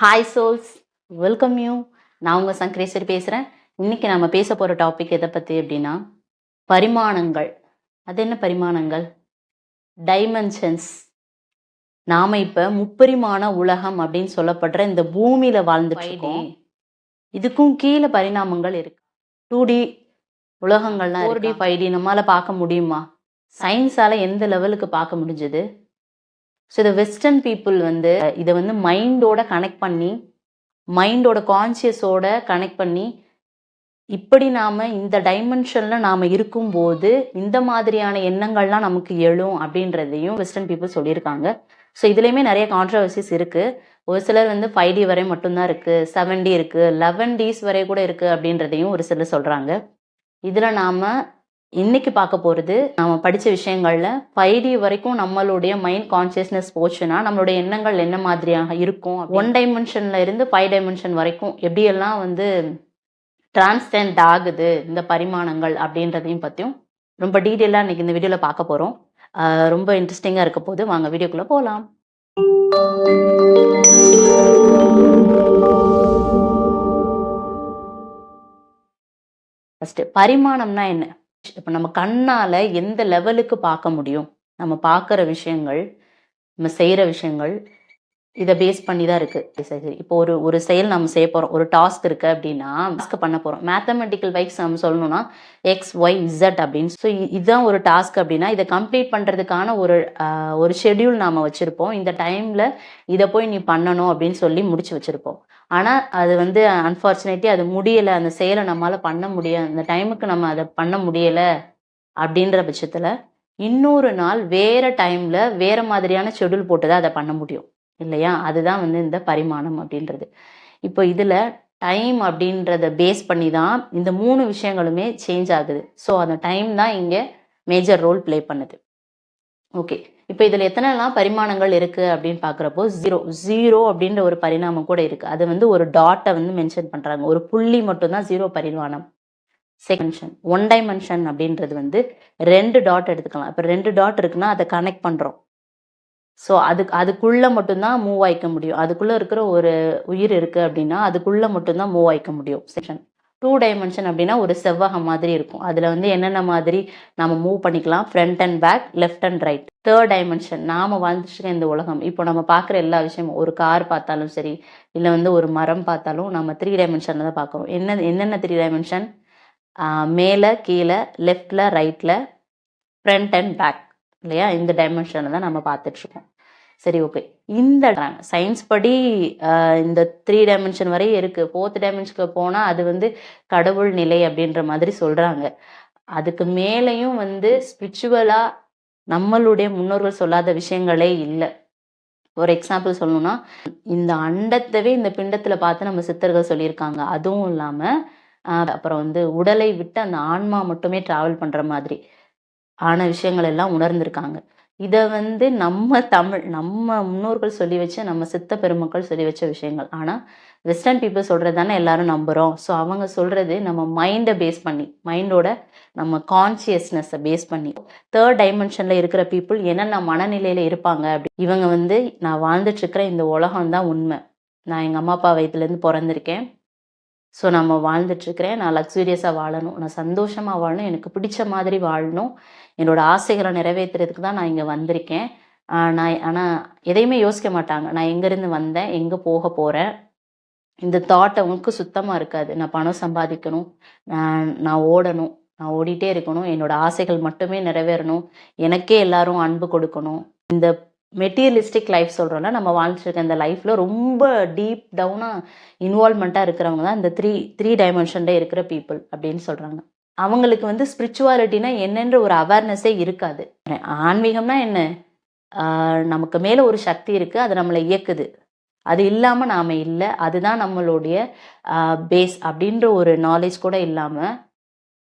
Hi souls welcome you நான் உங்கள் சங்கரேஸ்வரி பேசுகிறேன் இன்னைக்கு நம்ம பேச போகிற டாபிக் எதை பற்றி அப்படின்னா பரிமாணங்கள். அது என்ன பரிமாணங்கள்? டைமென்ஷன்ஸ் நாம் இப்போ முப்பரிமாண உலகம் அப்படின்னு சொல்லப்படுற இந்த பூமியில் வாழ்ந்துட்டு இருக்கோம் இதுக்கும் கீழே பரிணாமங்கள் இருக்கு. டூ டி உலகங்கள்லாம் ஃபோர் டி ஃபைவ் டி நம்மளால் பார்க்க முடியுமா? சயின்ஸால் எந்த லெவலுக்கு பார்க்க முடிஞ்சது? ஸோ இந்த வெஸ்டர்ன் பீப்புள் வந்து இதை வந்து மைண்டோட கனெக்ட் பண்ணி மைண்டோட கான்சியஸோட கனெக்ட் பண்ணி இப்படி நாம் இந்த டைமென்ஷனில் நாம் இருக்கும்போது இந்த மாதிரியான எண்ணங்கள்லாம் நமக்கு எழும் அப்படின்றதையும் வெஸ்டர்ன் பீப்புள் சொல்லியிருக்காங்க. ஸோ இதுலேயுமே நிறைய கான்ட்ரவர்சிஸ் இருக்குது ஒரு சிலர் வந்து ஃபைவ் டி வரை மட்டும்தான் இருக்குது செவன் டி இருக்குது லெவன் டீஸ் வரை கூட இருக்குது அப்படின்றதையும் ஒரு சிலர் சொல்கிறாங்க இதில் நாம் இன்னைக்கு பார்க்க போகிறது நம்ம படித்த விஷயங்களில் ஃபைவ் டி வரைக்கும் நம்மளுடைய மைண்ட் கான்சியஸ்னஸ் போச்சுன்னா நம்மளுடைய எண்ணங்கள் என்ன மாதிரியாக இருக்கும் ஒன் டைமென்ஷன்ல இருந்து ஃபைவ் டைமென்ஷன் வரைக்கும் எப்படியெல்லாம் வந்து டிரான்ஸ்டெண்ட் ஆகுது இந்த பரிமாணங்கள் அப்படின்றதையும் பற்றியும் ரொம்ப டீட்டெயிலாக இன்னைக்கு இந்த வீடியோவில் பார்க்க போகிறோம் ரொம்ப இன்ட்ரெஸ்டிங்காக இருக்க போது வாங்க வீடியோக்குள்ளே போகலாம் ஃபஸ்ட்டு பரிமாணம்னா என்ன? இப்போ நம்ம கண்ணால் எந்த லெவலுக்கு பார்க்க முடியும்? நம்ம பார்க்குற விஷயங்கள் நம்ம செய்கிற விஷயங்கள் இதை பேஸ் பண்ணி தான் இருக்குது சரி இப்போ ஒரு ஒரு செயல் நம்ம செய்ய போகிறோம் ஒரு டாஸ்க் இருக்குது அப்படின்னா டாஸ்க் பண்ண போகிறோம் மேத்தமெட்டிக்கல் வைஸ் நம்ம சொல்லணும்னா எக்ஸ் ஒய் இசட் அப்படின்னு. ஸோ இதுதான் ஒரு டாஸ்க் அப்படின்னா இதை கம்ப்ளீட் பண்ணுறதுக்கான ஒரு ஒரு ஷெட்யூல் நாம் வச்சுருப்போம். இந்த டைமில் இதை போய் நீ பண்ணணும் அப்படின்னு சொல்லி முடிச்சு வச்சுருப்போம். ஆனால் அது வந்து அன்ஃபார்ச்சுனேட்லி அது முடியலை. அந்த செயலை நம்மளால் பண்ண முடியாது அந்த டைமுக்கு நம்ம அதை பண்ண முடியலை அப்படின்ற பட்சத்தில் இன்னொரு நாள் வேற டைமில் வேற மாதிரியான ஷெட்யூல் போட்டு தான் அதை பண்ண முடியும். இல்லையா? அதுதான் வந்து இந்த பரிமாணம் அப்படின்றது. இப்போ இதில் டைம் அப்படின்றத பேஸ் பண்ணி தான் இந்த மூணு விஷயங்களுமே சேஞ்ச் ஆகுது. ஸோ அந்த டைம் தான் இங்கே மேஜர் ரோல் ப்ளே பண்ணுது. ஓகே இப்போ இதில் எத்தனைலாம் பரிமாணங்கள் இருக்குது அப்படின்னு பார்க்குறப்போ ஜீரோ ஜீரோ அப்படின்ற ஒரு பரிணாமம் கூட இருக்குது அது வந்து ஒரு டாட்டை வந்து மென்ஷன் பண்ணுறாங்க ஒரு புள்ளி மட்டும்தான் ஜீரோ பரிமாணம். செகன்ஷன் ஒன் டைமென்ஷன் அப்படின்றது வந்து ரெண்டு டாட் எடுத்துக்கலாம். இப்போ ரெண்டு டாட் இருக்குன்னா அதை கனெக்ட் பண்ணுறோம் ஸோ அதுக்கு அதுக்குள்ளே மட்டும்தான் மூவ் ஆயிக்க முடியும். அதுக்குள்ளே இருக்கிற ஒரு உயிர் இருக்குது அப்படின்னா அதுக்குள்ளே மட்டும்தான் மூவ் ஆயிக்க முடியும். செக்ஷன் டூ டைமென்ஷன் அப்படின்னா ஒரு செவ்வகம் மாதிரி இருக்கும். அதில் வந்து என்னென்ன மாதிரி நம்ம மூவ் பண்ணிக்கலாம்? Front and back left and right third dimension நாம் வாழ்ந்துட்டு இந்த உலகம். இப்போ நம்ம பார்க்குற எல்லா விஷயமும் ஒரு கார் பார்த்தாலும் சரி இல்லை வந்து ஒரு மரம் பார்த்தாலும் நம்ம த்ரீ டைமென்ஷனில் தான் பார்க்குறோம். என்ன என்னென்ன த்ரீ டைமென்ஷன் மேலே கீழே லெஃப்டில் ரைட்டில் ஃப்ரண்ட் அண்ட் பேக் இல்லையா? இந்த டைமென்ஷனில் தான் நம்ம பார்த்துட்ருக்கோம். சரி ஓகே இந்த சயின்ஸ் படி ஆஹ், இந்த த்ரீ டைமென்ஷன் வரை இருக்குது ஃபோர்த் டைமென்ஷனுக்கு போனால் அது வந்து கடவுள் நிலை அப்படின்ற மாதிரி சொல்கிறாங்க அதுக்கு மேலேயும் வந்து ஸ்பிரிச்சுவலாக நம்மளுடைய முன்னோர்கள் சொல்லாத விஷயங்களே இல்லை. ஒரு எக்ஸாம்பிள் சொல்லணும்னா இந்த அண்டத்தவே இந்த பிண்டத்தில் பார்த்து நம்ம சித்தர்கள் சொல்லியிருக்காங்க. அதுவும் இல்லாமல் அப்புறம் வந்து உடலை விட்டு அந்த ஆன்மா மட்டுமே ட்ராவல் பண்ணுற மாதிரி. ஆன விஷயங்கள் எல்லாம் உணர்ந்திருக்காங்க. இதை வந்து நம்ம தமிழ் நம்ம முன்னோர்கள் சொல்லி வச்ச நம்ம சித்த பெருமக்கள் சொல்லி வச்ச விஷயங்கள். ஆனால் வெஸ்டர்ன் பீப்புள் சொல்கிறது தானே எல்லாரும் நம்புகிறோம் ஸோ அவங்க சொல்கிறது நம்ம மைண்டை பேஸ் பண்ணி மைண்டோட நம்ம கான்சியஸ்னஸை பேஸ் பண்ணி. தேர்ட் டைமென்ஷனில் இருக்கிற பீப்புள் என்னென்ன மனநிலையில் இருப்பாங்க அப்படி இவங்க வந்து நான் வாழ்ந்துட்டுருக்கிற இந்த உலகம் தான் உண்மை. நான் எங்கள் அம்மா அப்பா வயதுலேருந்து பிறந்திருக்கேன். ஸோ நம்ம வாழ்ந்துட்டுருக்கிறேன். நான் லக்ஸூரியஸாக வாழணும். நான் சந்தோஷமாக வாழணும். எனக்கு பிடிச்ச மாதிரி வாழணும். என்னோட ஆசைகளை நிறைவேற்றுறதுக்கு தான் நான் இங்கே வந்திருக்கேன். நான் ஆனால் எதையுமே யோசிக்க மாட்டாங்க. நான் எங்கேருந்து வந்தேன்? எங்கே போக போகிறேன் இந்த தாட் அவங்களுக்கு சுத்தமாக இருக்காது. நான் பணம் சம்பாதிக்கணும். நான் நான் ஓடணும். நான் ஓடிட்டே இருக்கணும். என்னோட ஆசைகள் மட்டுமே நிறைவேறணும். எனக்கே எல்லாரும் அன்பு கொடுக்கணும். இந்த மெட்டீரியலிஸ்டிக் லைஃப் சொல்கிறோம்ல நம்ம வாழ்ந்துட்டு இருக்க இந்த லைஃப்பில் ரொம்ப டீப் டவுனாக இன்வால்மெண்ட்டாக இருக்கிறவங்க தான் இந்த த்ரீ த்ரீ டைமென்ஷனில் இருக்கிற பீப்புள் அப்படின்னு சொல்கிறாங்க அவங்களுக்கு வந்து ஸ்பிரிச்சுவாலிட்டினா என்னன்ற ஒரு அவேர்னஸே இருக்காது. ஆன்மீகம்னா என்ன? நமக்கு மேலே ஒரு சக்தி இருக்குது அது நம்மளை இயக்குது. அது இல்லாமல் நாம் இல்லை அதுதான் நம்மளுடைய பேஸ் அப்படின்ற ஒரு நாலேஜ் கூட இல்லாமல்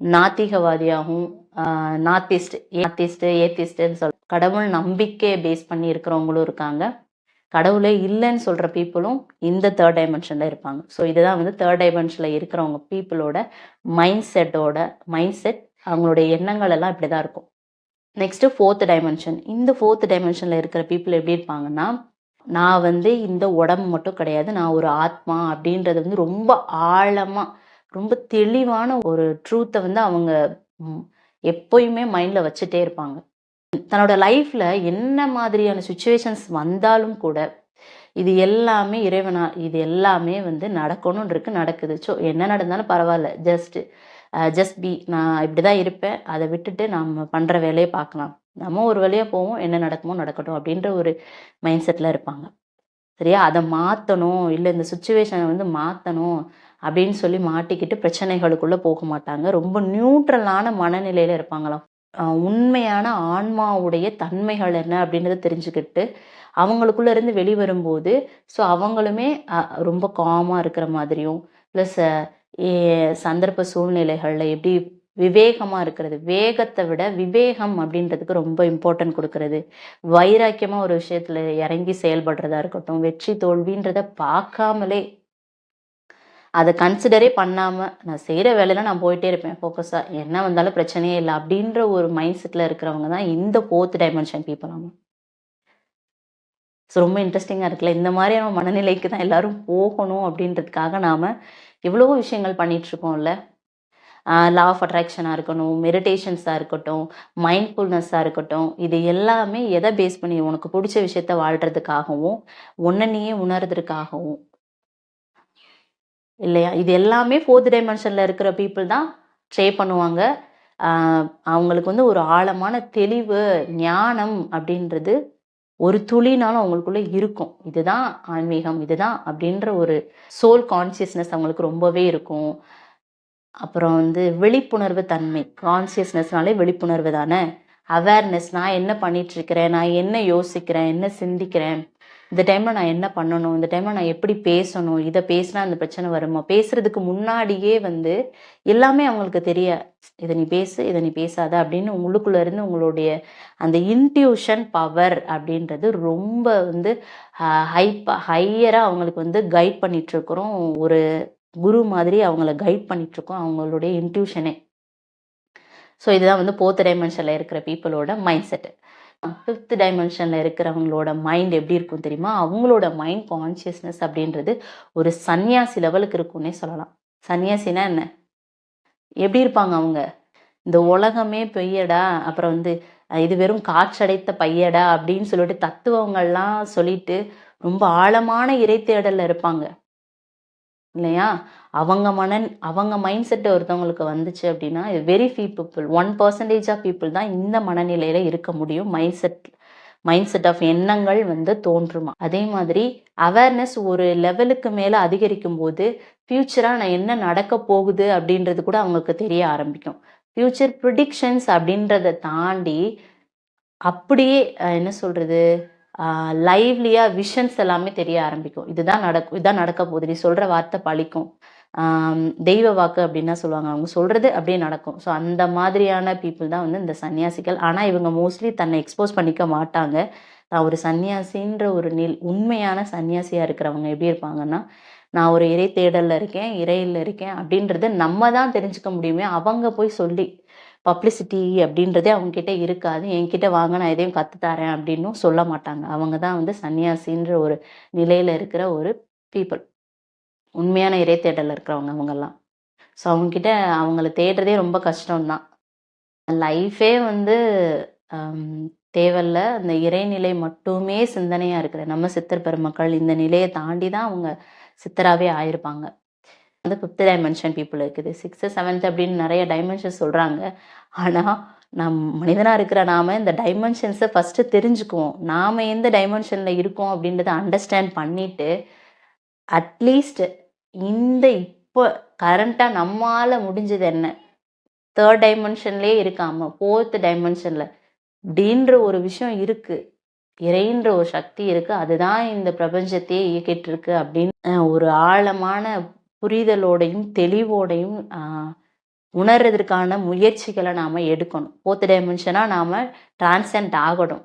நாத்திகவாதியாகவும் நாத்திஸ்ட் நாத்திஸ்ட் ஏத்திஸ்ட்டுன்னு சொல் கடவுள் நம்பிக்கையை பேஸ் பண்ணி இருக்கிறவங்களும் இருக்காங்க. கடவுளே இல்லைன்னு சொல்கிற பீப்புளும் இந்த தேர்ட் டைமென்ஷனில் இருப்பாங்க. ஸோ இதுதான் வந்து தேர்ட் டைமென்ஷனில் இருக்கிறவங்க பீப்புளோட மைண்ட் செட்டோட மைண்ட் செட் அவங்களுடைய எண்ணங்கள் எல்லாம் இப்படி தான் இருக்கும். நெக்ஸ்ட்டு ஃபோர்த் டைமென்ஷன் இந்த ஃபோர்த் டைமென்ஷனில் இருக்கிற பீப்புள் எப்படி இருப்பாங்கன்னா நான் வந்து இந்த உடம்பு மட்டும் கிடையாது நான் ஒரு ஆத்மா அப்படின்றது வந்து ரொம்ப ஆழமாக ரொம்ப தெளிவான ஒரு ட்ரூத்தை வந்து அவங்க எப்போயுமே மைண்டில் வச்சுட்டே இருப்பாங்க. தன்னோட லைஃப்ல என்ன மாதிரியான சுச்சுவேஷன்ஸ் வந்தாலும் கூட இது எல்லாமே இறைவனா இது எல்லாமே வந்து நடக்கணும்னு இருக்கு நடக்குது. ஸோ என்ன நடந்தாலும் பரவாயில்ல. ஜஸ்ட் ஜஸ்ட் பி நான் இப்படிதான் இருப்பேன். அதை விட்டுட்டு நம்ம பண்ற வேலையை பார்க்கலாம். நம்ம ஒரு வழியாக போவோம். என்ன நடக்குமோ நடக்கட்டும் அப்படின்ற ஒரு மைண்ட் செட்ல இருப்பாங்க. சரியா? அதை மாற்றணும் இல்லை இந்த சுச்சுவேஷனை வந்து மாற்றணும் அப்படின்னு சொல்லி மாட்டிக்கிட்டு பிரச்சனைகளுக்குள்ளே போக மாட்டாங்க. ரொம்ப நியூட்ரலான மனநிலையில் இருப்பாங்களாம். உண்மையான ஆன்மாவுடைய தன்மைகள் என்ன அப்படின்றத தெரிஞ்சுக்கிட்டு அவங்களுக்குள்ள இருந்து வெளிவரும்போது ஸோ அவங்களுமே ரொம்ப காமாக இருக்கிற மாதிரியும் ப்ளஸ் சந்தர்ப்ப சூழ்நிலைகளில் எப்படி விவேகமாக இருக்கிறது வேகத்தை விட விவேகம் அப்படின்றதுக்கு ரொம்ப இம்பார்ட்டன்ட் கொடுக்கறது. வைராக்கியமாக ஒரு விஷயத்தில் இறங்கி செயல்படுறதா இருக்கட்டும் வெற்றி தோல்வின்றத பார்க்காமலே அதை கன்சிடரே பண்ணாமல் நான் செய்கிற வேலையில் நான் போயிட்டே இருப்பேன் ஃபோக்கஸாக என்ன வந்தாலும் பிரச்சனையே இல்லை அப்படின்ற ஒரு மைண்ட் செட்டில் இருக்கிறவங்க தான் இந்த ஃபோர்த் டைமென்ஷன் பீப்புள் ஆகும் ஸோ ரொம்ப இன்ட்ரெஸ்டிங்காக இருக்குல்ல இந்த மாதிரியான மனநிலைக்கு தான் எல்லாரும் போகணும் அப்படின்றதுக்காக நாம் எவ்வளவோ விஷயங்கள் பண்ணிகிட்ருக்கோம்ல லா ஆஃப் அட்ராக்ஷனாக இருக்கணும் மெடிடேஷன்ஸாக இருக்கட்டும் மைண்ட்ஃபுல்னஸ்ஸாக இருக்கட்டும் இது எல்லாமே எதை பேஸ் பண்ணி உனக்கு பிடிச்ச விஷயத்த வாழ்கிறதுக்காகவும் உன்னை நீயே உணர்றதுக்காகவும் இல்லையா? இது எல்லாமே ஃபோர்த் டைமென்ஷனில் இருக்கிற பீப்புள் தான் ட்ரே பண்ணுவாங்க. அவங்களுக்கு வந்து ஒரு ஆழமான தெளிவு ஞானம் அப்படின்றது ஒரு துளினாலும் அவங்களுக்குள்ளே இருக்கும். இதுதான் ஆன்மீகம் இதுதான் அப்படின்ற ஒரு சோல் கான்சியஸ்னஸ் அவங்களுக்கு ரொம்பவே இருக்கும். அப்புறம் வந்து விழிப்புணர்வு தன்மை. கான்சியஸ்னஸ்னாலே விழிப்புணர்வு தானே? அவேர்னஸ் நான் என்ன பண்ணிட்டு இருக்கிறேன்? நான் என்ன யோசிக்கிறேன்? என்ன சிந்திக்கிறேன்? இந்த டைம்ல நான் என்ன பண்ணணும்? இந்த டைம்ல நான் எப்படி பேசணும்? இதை பேசினா அந்த பிரச்சனை வருமா? பேசுறதுக்கு முன்னாடியே வந்து எல்லாமே அவங்களுக்கு தெரிய இதை நீ பேசு இதை நீ பேசாத அப்படின்னு உங்களுக்குள்ள இருந்து உங்களுடைய அந்த இன்ட்யூஷன் பவர் அப்படின்றது ரொம்ப வந்து ஹைப்பா ஹையரா அவங்களுக்கு வந்து கைட் பண்ணிட்டு இருக்கிறோம் ஒரு குரு மாதிரி அவங்கள கைட் பண்ணிட்டு இருக்கோம் அவங்களுடைய இன்ட்யூஷனே ஸோ இதுதான் வந்து போர்த் டைமென்ஷனில் இருக்கிற பீப்புளோட மைண்ட் செட்டு ஃபிஃப்த் டைமென்ஷனில் இருக்கிறவங்களோட மைண்ட் எப்படி இருக்கும் தெரியுமா? அவங்களோட மைண்ட் கான்சியஸ்னஸ் அப்படின்றது ஒரு சன்னியாசி லெவலுக்கு இருக்கும்னே சொல்லலாம். சன்னியாசினா என்ன? எப்படி இருப்பாங்க அவங்க? இந்த உலகமே பெய்யடா அப்புறம் வந்து இது வெறும் காற்றடைத்த பையடா அப்படின்னு சொல்லிட்டு தத்துவங்கள்லாம் சொல்லிட்டு ரொம்ப ஆழமான இறை தேடலில் இருப்பாங்க. இல்லையா? அவங்க மனன் அவங்க மைண்ட் செட் ஒருத்தவங்களுக்கு வந்துச்சு அப்படின்னா very few people one percentage of people தான் இந்த மனநிலையில இருக்க முடியும். Mind set mind set of எண்ணங்கள் வந்து தோன்றுமா? அதே மாதிரி அவேர்னஸ் ஒரு லெவலுக்கு மேலே அதிகரிக்கும் போது ஃப்யூச்சராக நான் என்ன நடக்க போகுது அப்படின்றது கூட அவங்களுக்கு தெரிய ஆரம்பிக்கும். ஃபியூச்சர் ப்ரிடிக்ஷன்ஸ் அப்படின்றத தாண்டி அப்படியே என்ன சொல்றது? லைவ்லியாக விஷன்ஸ் எல்லாமே தெரிய ஆரம்பிக்கும். இதுதான் நடக்கும் இதுதான் நடக்க போகுது. நீ சொல்கிற வார்த்தை பழிக்கும். தெய்வ வாக்கு அப்படின்னா சொல்லுவாங்க. அவங்க சொல்கிறது அப்படியே நடக்கும். ஸோ அந்த மாதிரியான பீப்புள் தான் வந்து இந்த சன்னியாசிகள். ஆனால் இவங்க மோஸ்ட்லி தன்னை எக்ஸ்போஸ் பண்ணிக்க மாட்டாங்க. நான் ஒரு சன்னியாசின்ற ஒரு நில் உண்மையான சன்னியாசியாக இருக்கிறவங்க எப்படி இருப்பாங்கன்னா நான் ஒரு இறை தேடலில் இருக்கேன் இறையில் இருக்கேன் அப்படின்றத நம்ம தான் தெரிஞ்சுக்க முடியுமே. அவங்க போய் சொல்லி பப்ளிசிட்டி அப்படின்றதே அவங்கக்கிட்ட இருக்காது. என்கிட்ட வாங்க நான் எதையும் கற்றுத்தாரேன் அப்படின்னும் சொல்ல மாட்டாங்க. அவங்க தான் வந்து சன்னியாசின்ற ஒரு நிலையில் இருக்கிற ஒரு பீப்புள் உண்மையான இறை தேடலில் இருக்கிறவங்க அவங்கெல்லாம். ஸோ அவங்கக்கிட்ட அவங்கள தேடுறதே ரொம்ப கஷ்டம்தான். லைஃபே வந்து தேவையில்ல. அந்த இறைநிலை மட்டுமே சிந்தனையாக இருக்கிற நம்ம சித்தர் பெருமக்கள் இந்த நிலையை தாண்டி தான் அவங்க சித்தராகவே ஆயிருப்பாங்க. வந்து ஃபிஃப்த் டைமென்ஷன் பீப்புள் இருக்குது. சிக்ஸ்த்து செவன்த் அப்படின்னு நிறைய டைமென்ஷன் சொல்கிறாங்க ஆனால் நம் மனிதனாக இருக்கிற நாம இந்த டைமென்ஷன்ஸை ஃபஸ்ட்டு தெரிஞ்சுக்குவோம். நாம் எந்த டைமென்ஷனில் இருக்கோம் அப்படின்றத அண்டர்ஸ்டாண்ட் பண்ணிவிட்டு அட்லீஸ்ட் இந்த இப்போ கரண்ட்டாக நம்மால் முடிஞ்சது என்ன? தேர்ட் டைமென்ஷன்லேயே இருக்காமல் ஃபோர்த் டைமென்ஷனில் அப்படின்ற ஒரு விஷயம் இருக்குது இறைன்ற ஒரு சக்தி இருக்குது அதுதான் இந்த பிரபஞ்சத்தையே இயக்கிட்டு இருக்கு அப்படின்னு ஒரு ஆழமான புரிதலோடையும் தெளிவோடையும் ஆஹ், உணர்றதற்கான முயற்சிகளை நாம் எடுக்கணும். ஃபோர்த் டைமென்ஷனாக நாம் டிரான்சென்ட் ஆகணும்.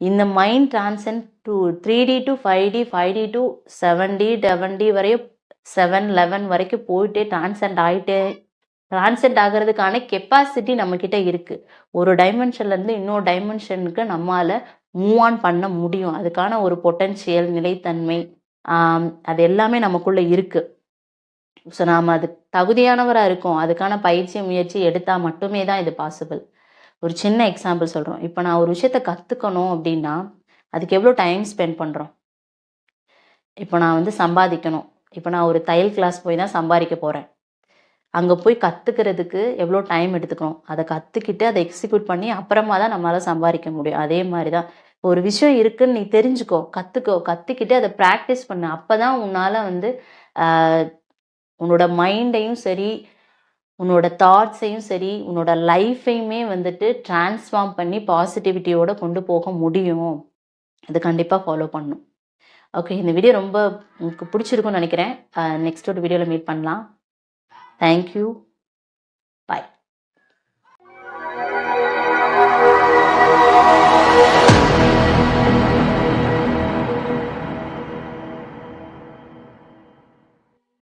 இந்த mind transcend to three D to five D five D to seven D seven D வரையும் செவன் லெவன் வரைக்கும் போயிட்டே டிரான்சென்ட் ஆகிட்டே டிரான்சென்ட் ஆகிறதுக்கான கெப்பாசிட்டி நம்மக்கிட்ட இருக்குது ஒரு டைமென்ஷன்லேருந்து இன்னொரு டைமென்ஷனுக்கு நம்மால் மூவ் ஆன் பண்ண முடியும். அதுக்கான ஒரு பொட்டன்ஷியல் நிலைத்தன்மை அது எல்லாமே நமக்குள்ளே இருக்குது ஸோ நாம் அது தகுதியானவராக இருக்கோம். அதுக்கான பயிற்சி முயற்சி எடுத்தால் மட்டுமே தான் இது பாசிபிள் ஒரு சின்ன எக்ஸாம்பிள் சொல்கிறோம் இப்போ நான் ஒரு விஷயத்த கற்றுக்கணும் அப்படின்னா அதுக்கு எவ்வளோ டைம் ஸ்பெண்ட் பண்ணுறோம் இப்போ நான் வந்து சம்பாதிக்கணும். இப்போ நான் ஒரு தையல் கிளாஸ் போய் தான் சம்பாதிக்க போகிறேன் அங்கே போய் கற்றுக்கிறதுக்கு எவ்வளோ டைம் எடுத்துக்கணும்? அதை கற்றுக்கிட்டு அதை எக்ஸிக்யூட் பண்ணி அப்புறமா தான் நம்மளால் சம்பாதிக்க முடியும். அதே மாதிரி தான். ஒரு விஷயம் இருக்குன்னு நீ தெரிஞ்சுக்கோ கற்றுக்கோ கற்றுக்கிட்டு அதை ப்ராக்டிஸ் பண்ணு. அப்போ தான் உன்னால் வந்து உன்னோட மைண்டையும் சரி உன்னோட தாட்ஸையும் சரி உன்னோட லைஃப்பையுமே வந்துட்டு ட்ரான்ஸ்ஃபார்ம் பண்ணி பாசிட்டிவிட்டியோட கொண்டு போக முடியும். அது கண்டிப்பாக ஃபாலோ பண்ணும். ஓகே இந்த வீடியோ ரொம்ப உங்களுக்கு பிடிச்சிருக்கும்னு நினைக்கிறேன். நெக்ஸ்ட் ஒரு வீடியோவில் மீட் பண்ணலாம். Thank you bye